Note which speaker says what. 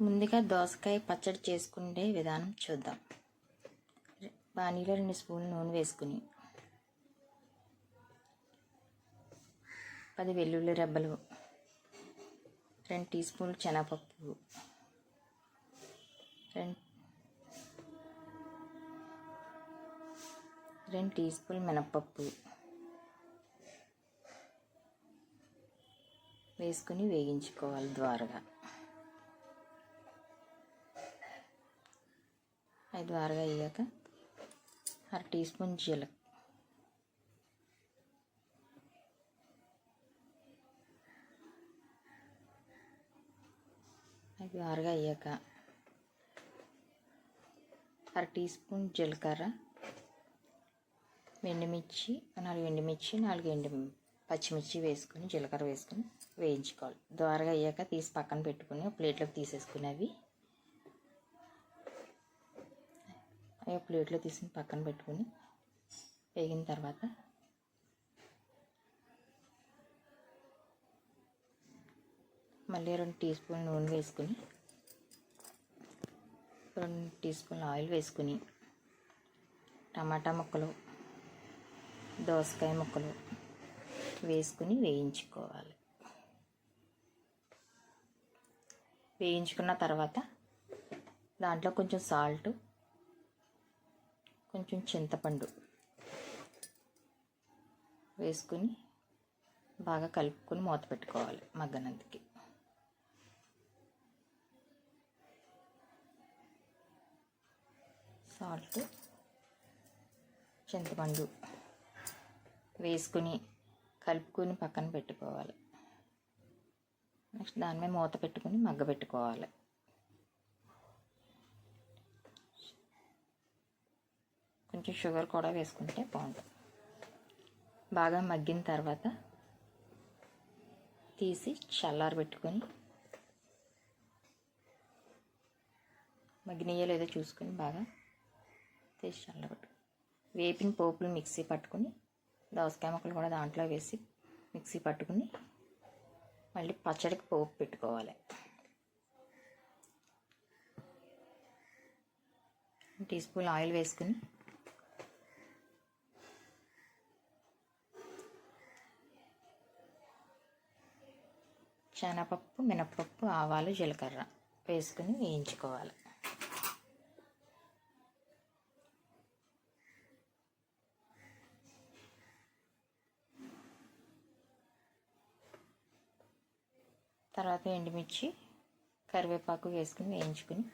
Speaker 1: ముందుగా దోసకాయ పచ్చడి చేసుకునే విధానం చూద్దాం. బాణీలో రెండు స్పూన్లు నూనె వేసుకుని. పది వెల్లుల్లి రెబ్బలు. రెండు టీ స్పూన్లు శనగపప్పు. రెండు రెండు టీ స్పూన్ మినప్పప్పు. వేసుకుని వేగించుకోవాలి ద్వారగా. అది ద్వారగా అయ్యాక అర టీ స్పూన్ జీలక. అది ద్వారగా అయ్యాక అర టీ స్పూన్ జీలకర్ర ఎండుమిర్చి నాలుగు ఎండుమిర్చి నాలుగు ఎండు పచ్చిమిర్చి వేసుకుని జీలకర్ర వేసుకుని వేయించుకోవాలి. ద్వారగా అయ్యాక తీసి పక్కన పెట్టుకుని ప్లేట్లోకి తీసేసుకుని అవి అవి ప్లేట్లో తీసుకుని పక్కన పెట్టుకుని వేగిన తర్వాత మళ్ళీ రెండు టీ స్పూన్ నూనె వేసుకుని రెండు టీ స్పూన్ ఆయిల్ వేసుకుని టమాటా ముక్కలు దోసకాయ ముక్కలు వేసుకుని వేయించుకోవాలి. వేయించుకున్న తర్వాత దాంట్లో కొంచెం సాల్ట్ కొంచెం చింతపండు వేసుకుని బాగా కలుపుకొని మూత పెట్టుకోవాలి మగ్గనందుకి. సాల్ట్ చింతపండు వేసుకుని కలుపుకొని పక్కన పెట్టుకోవాలి. నెక్స్ట్ దాని మీద మూత పెట్టుకుని మగ్గ పెట్టుకోవాలి. కొంచెం షుగర్ కూడా వేసుకుంటే బాగుంటుంది. బాగా మగ్గిన తర్వాత తీసి చల్లారి పెట్టుకొని మగ్గినయ్యో లేదో చూసుకొని బాగా తీసి చల్లబెట్టు వేపిన పోపులు మిక్సీ పట్టుకుని దోసకాయ ముక్కలు కూడా దాంట్లో వేసి మిక్సీ పట్టుకుని మళ్ళీ పచ్చడికి పోపు పెట్టుకోవాలి. టీ స్పూన్ ఆయిల్ వేసుకుని శనగపప్పు మినపప్పు ఆవాలు జీలకర్ర వేసుకుని వేయించుకోవాలి. తర్వాత ఎండుమిర్చి కరివేపాకు వేసుకుని వేయించుకుని